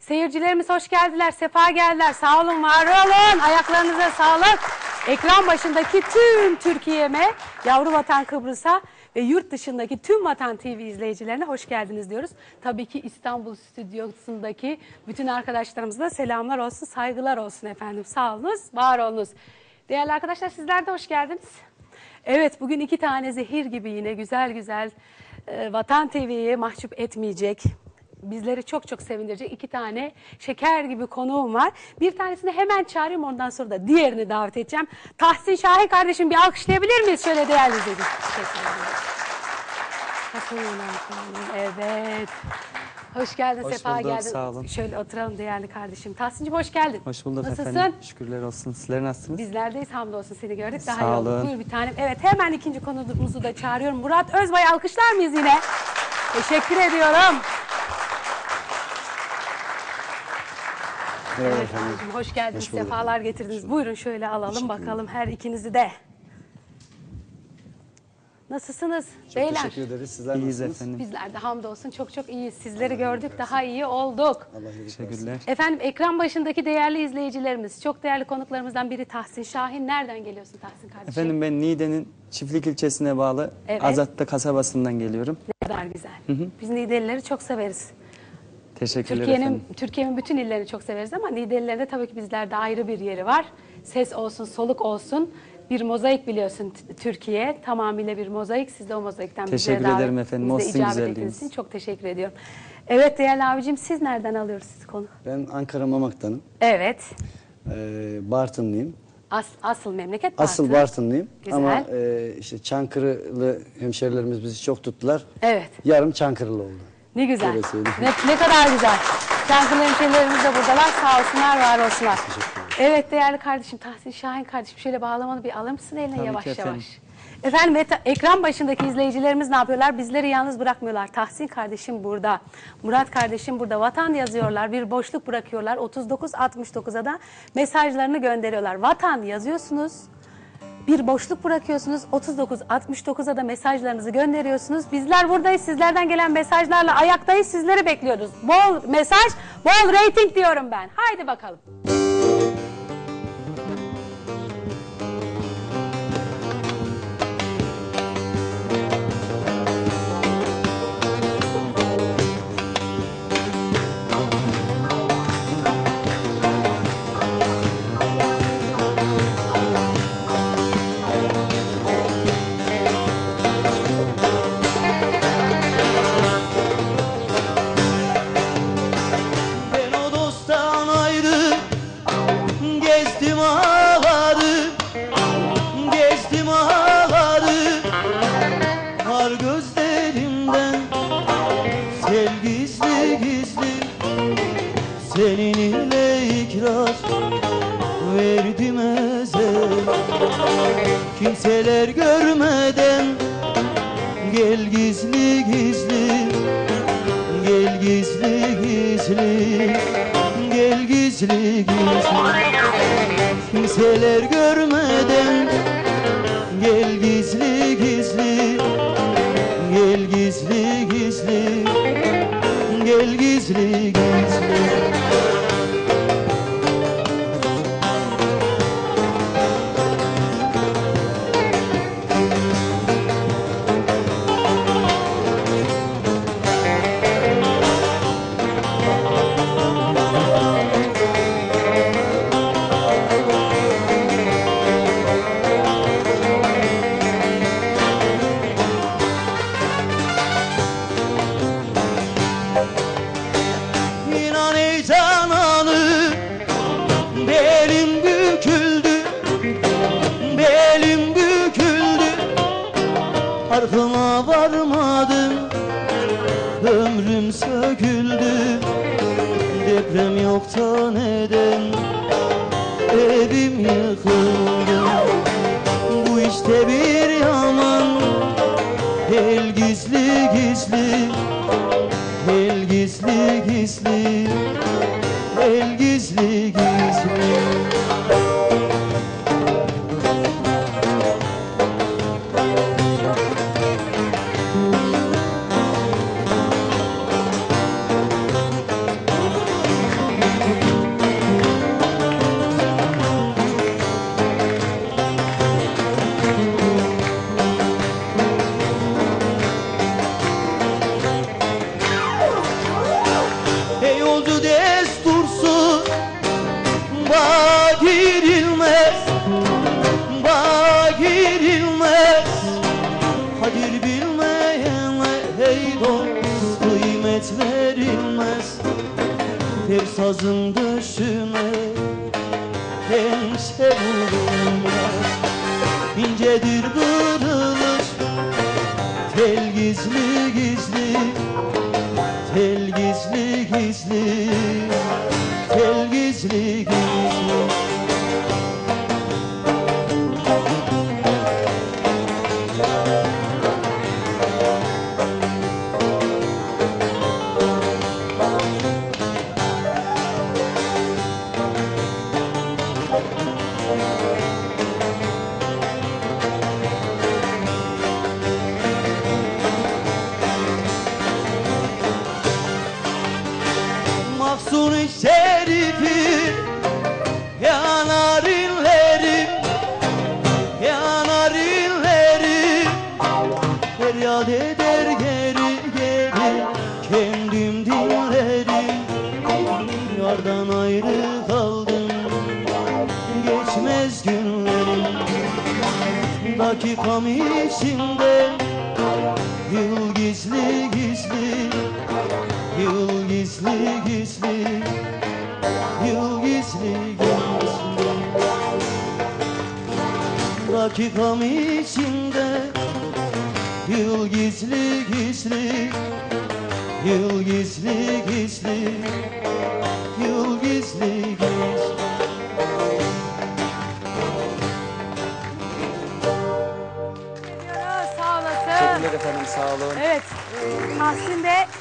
Seyircilerimiz hoş geldiler, sefa geldiler. Sağ olun, var olun. Ayaklarınıza sağlık. Ekran başındaki tüm Türkiye'me, yavru vatan Kıbrıs'a ve yurt dışındaki tüm Vatan TV izleyicilerine hoş geldiniz diyoruz. Tabii ki İstanbul stüdyosundaki bütün arkadaşlarımıza da selamlar olsun, saygılar olsun efendim. Sağ olunuz, var olunuz. Değerli arkadaşlar sizler de hoş geldiniz. Evet bugün iki tane zehir gibi yine güzel güzel e, Vatan TV'yi mahcup etmeyecek, bizleri çok çok sevindirecek iki tane şeker gibi konuğum var. Bir tanesini hemen çağırayım ondan sonra da diğerini davet edeceğim. Tahsin Şahin kardeşim bir alkışlayabilir miyiz şöyle değerli izleyiciler? Teşekkür ederim. Evet. Hoş geldin, Hoş sefa bulduk, geldin. sağ olun. Şöyle oturalım değerli kardeşim. Tahsin'cim hoş geldin. Hoş bulduk Nasılsın? efendim. Şükürler olsun. Sizler nasılsınız? Bizlerdeyiz hamdolsun seni gördük daha Sağ iyi olun. Buyur bir tanem. Evet hemen ikinci konumuzu da çağırıyorum. Murat Özbay alkışlar mıyız yine? Teşekkür ediyorum. Merhaba Evet efendim. hoş geldiniz. Hoş. Sefalar getirdiniz. Buyurun şöyle alalım bakalım her ikinizi de. Nasılsınız Çok beyler? teşekkür ederiz. Sizler İyiyiz nasılsınız? efendim. Bizler de hamdolsun çok çok iyiyiz. Sizleri gördük daha iyi olduk. Allah. Teşekkürler. Efendim ekran başındaki değerli izleyicilerimiz, çok değerli konuklarımızdan biri Tahsin Şahin. Nereden geliyorsun Tahsin kardeşim? Efendim ben Niğde'nin Çiftlik ilçesine bağlı Evet. Azatlı kasabasından geliyorum. Ne kadar güzel. Biz Nidelileri çok severiz. Teşekkürler Türkiye'nin. Türkiye'nin bütün illerini çok severiz ama Nidelilerin de tabii ki bizlerde ayrı bir yeri var. Ses olsun, soluk olsun. Bir mozaik biliyorsun Türkiye. Tamamıyla bir mozaik. Siz de o mozaikten Teşekkür davet- ederim efendim. bize O sizin güzelliğiniz. için çok teşekkür ediyorum. Evet değerli abicim siz nereden alıyoruz siz konu? Ben Ankara Mamak'tanım. Evet. Ee, Bartınlıyım. As, asıl memleket Bartın. Asıl Bartınlıyım. Güzel. Ama e, işte Çankırılı hemşerilerimiz bizi çok tuttular. Evet. Yarım Çankırılı oldu. Ne güzel. Ne, ne kadar güzel. Çankırı hemşehrilerimiz de buradalar. Sağ olsunlar, var olsunlar. Evet değerli kardeşim Tahsin Şahin kardeşim şöyle bağlamanı bir alır mısın eline Tabii yavaş efendim. yavaş. Efendim ekran başındaki izleyicilerimiz ne yapıyorlar? Bizleri yalnız bırakmıyorlar. Tahsin kardeşim burada. Murat kardeşim burada. Vatan yazıyorlar. Bir boşluk bırakıyorlar. 39-69'a da mesajlarını gönderiyorlar. Vatan yazıyorsunuz. Bir boşluk bırakıyorsunuz. 39-69'a da mesajlarınızı gönderiyorsunuz. Bizler buradayız. Sizlerden gelen mesajlarla ayaktayız. Sizleri bekliyoruz. Bol mesaj, bol reyting diyorum ben. Haydi bakalım. Gözlerimden. Sel gizli gizli Senin ile ikrar Verdim ezel. Kimseler görmeden Gel gizli gizli Gel gizli gizli Gel gizli gizli. Kimseler görmeden Gel gizli Deprem yokta neden Evim yıkıldı? Bu işte bir yaman El gizli gizli El gizli gizli El gizli Tel sazın döşüne Hemşe vurulmaz İncedir kırılır. Tel gizli gizli Tel gizli Dakikam içinde Yıl gizli gizli Yıl gizli gizli Yıl gizli gizli. Dakikam içinde Yıl gizli gizli Yıl gizli gizli Tahsin de